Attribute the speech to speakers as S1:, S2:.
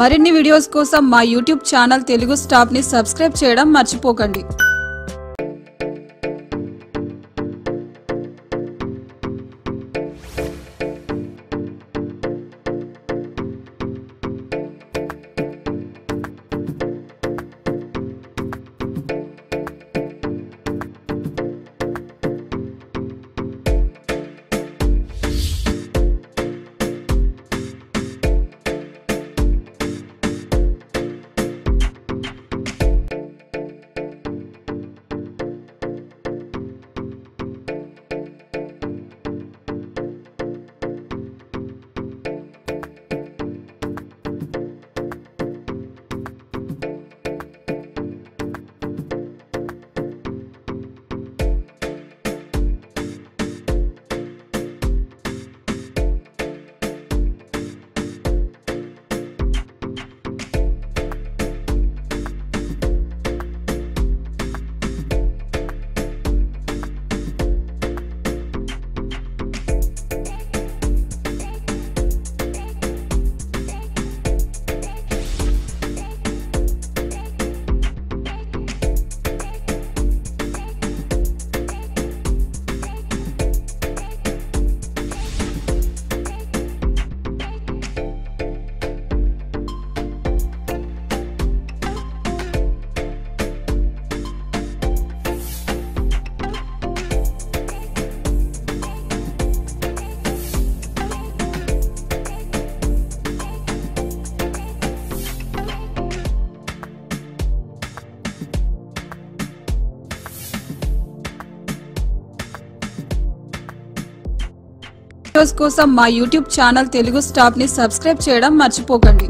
S1: మరిన్ని వీడియోస్ కోసం మా యూట్యూబ్ ఛానల్ తెలుగు స్టాప్ని సబ్స్క్రైబ్ చేయడం మర్చిపోకండి. వీడియోస్ కోసం మా యూట్యూబ్ ఛానల్ తెలుగు స్టాప్ని సబ్స్క్రైబ్ చేయడం మర్చిపోకండి.